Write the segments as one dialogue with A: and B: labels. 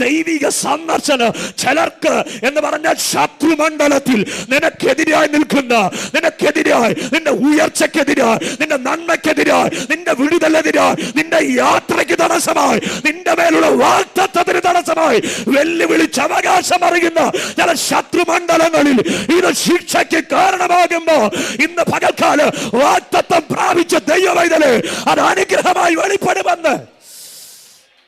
A: ദൈവിക സന്ദർശനം ചിലർക്ക് എന്ന് പറഞ്ഞാൽ ശത്രുമണ്ഡലത്തിൽ നിനക്കെതിരായി നിൽക്കുന്ന നിനക്കെതിരായി നിന്റെ ഉയർച്ചക്കെതിരായി നിന്റെ നന്മയ്ക്കെതിരായി നിന്റെ വിടുതലെതിരായി നിന്റെ യാത്രയ്ക്ക് തടസ്സമായി നിന്റെ മേലുള്ള വാക്തത്വത്തിന് തടസ്സമായി വെല്ലുവിളിച്ച് അവകാശം അറിയുന്ന ചില ശത്രുമണ്ഡലങ്ങളിൽ ഇത് ശിക്ഷയ്ക്ക് കാരണമാകുമ്പോ ഇന്ന് പകൽക്കാൽ വാക്തത്വം പ്രാപിച്ച ദൈവവൈതൽ അത് അനുഗ്രഹമായി വെളിപ്പെടുമെന്ന്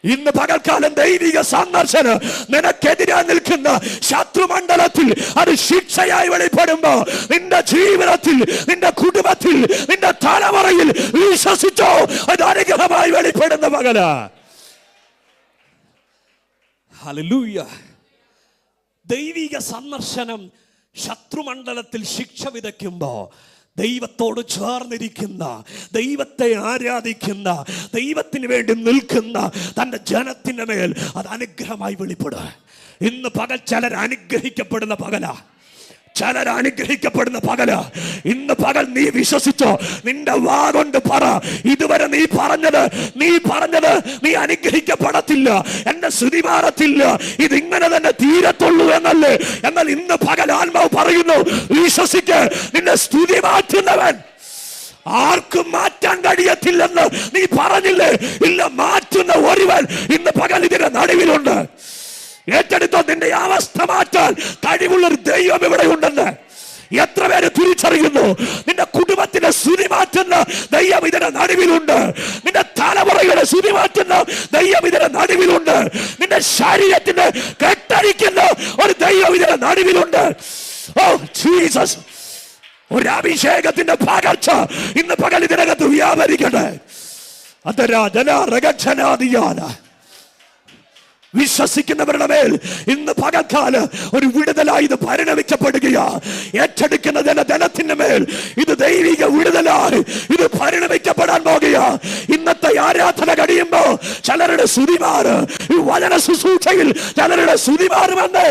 A: ഇന്ന് പകൽക്കാലം ദൈവിക സന്ദർശനം നിനക്കെതിരെ നിൽക്കുന്ന ശത്രുമണ്ഡലത്തിൽ അത് ശിക്ഷയായി വെളിപ്പെടുമ്പോ നിന്റെ ജീവിതത്തിൽ നിന്റെ കുടുംബത്തിൽ നിന്റെ തലമുറയിൽ വിശ്വസിച്ചോ? അത് അനുഗ്രഹമായി വെളിപ്പെടുന്ന പകല ദൈവിക സന്ദർശനം ശത്രുമണ്ഡലത്തിൽ ശിക്ഷ വിതയ്ക്കുമ്പോ ദൈവത്തോട് ചേർന്നിരിക്കുന്ന ദൈവത്തെ ആരാധിക്കുന്ന ദൈവത്തിന് വേണ്ടി നിൽക്കുന്ന തന്റെ ജനത്തിന്റെ മേൽ അത് അനുഗ്രഹമായി വെളിപ്പെടുക. ഇന്ന് പകൽ ചിലർ അനുഗ്രഹിക്കപ്പെടുന്ന പകലാ. ചിലർ അനുഗ്രഹിക്കപ്പെടുന്ന പകല. ഇന്ന് പകൽ നീ വിശ്വസിച്ചോ നിന്റെ വാ കൊണ്ട് പറ ഇതുവരെ നീ പറഞ്ഞത് നീ പറഞ്ഞത് നീ അനുഗ്രഹിക്കപ്പെടത്തില്ല എന്റെ ശ്രുതി മാറത്തില്ല ഇതിങ്ങനെ തന്നെ തീരത്തുള്ളൂ എന്നല്ലേ? എന്നാൽ ഇന്ന് പകൽ ആത്മാവ് പറയുന്നു വിശ്വസിക്ക് നിന്റെ സ്തുതി ആർക്കും മാറ്റാൻ കഴിയത്തില്ലെന്ന് നീ പറഞ്ഞില്ലേ? ഇല്ല മാറ്റുന്ന ഒരുവൻ ഇന്ന് പകൽ ഇതിന്റെ നടുവിലുണ്ട്. ഏറ്റെടുത്തോ നിന്റെ അവസ്ഥ മാറ്റാൻ കഴിവുള്ള ഒരു ദൈവം ഇവിടെ ഉണ്ടെന്ന്. എത്ര പേര് തിരിച്ചറിയുന്നു? നിന്റെ കുടുംബത്തിന്റെ സ്തുതി മാറ്റുന്ന ദൈവം ഇതിന്റെ നടുവിലുണ്ട്. നിന്റെ തലമുറയുടെ സ്തുതി മാറ്റുന്ന ദൈവം ഇതിന്റെ നടുവിലുണ്ട്. നിന്റെ ശരീരത്തിന് കെട്ടഴിക്കുന്ന ഒരു ദൈവം ഇതിന്റെ നടുവിലുണ്ട്. ഓ ജീസസ് ഒരു അഭിഷേകത്തിന്റെ പകർച്ച ഇന്ന് പകൽ ഇതിനകത്ത് വ്യാപരിക്കട്ടെ. അതരാ ജന രഗക്ഷനാദിയാന വിശ്വസിക്കുന്നവരുടെ മേൽ ഇന്ന് പകൽക്കാൽ ഒരു വിടുതലായി ഇത് പരിണമിക്കപ്പെടുകയാ. ഏറ്റെടുക്കുന്ന ജന ജനത്തിന്റെ മേൽ ഇത് ദൈവിക വിടുതലായി ഇത് പരിണമിക്കപ്പെടാൻ പോകുക ഇന്നത്തെ ആരാധന കഴിയുമ്പോ ചിലരുടെ ശ്രുതിമാർ ഈ വചന ശുശ്രൂഷയിൽ ചിലരുടെ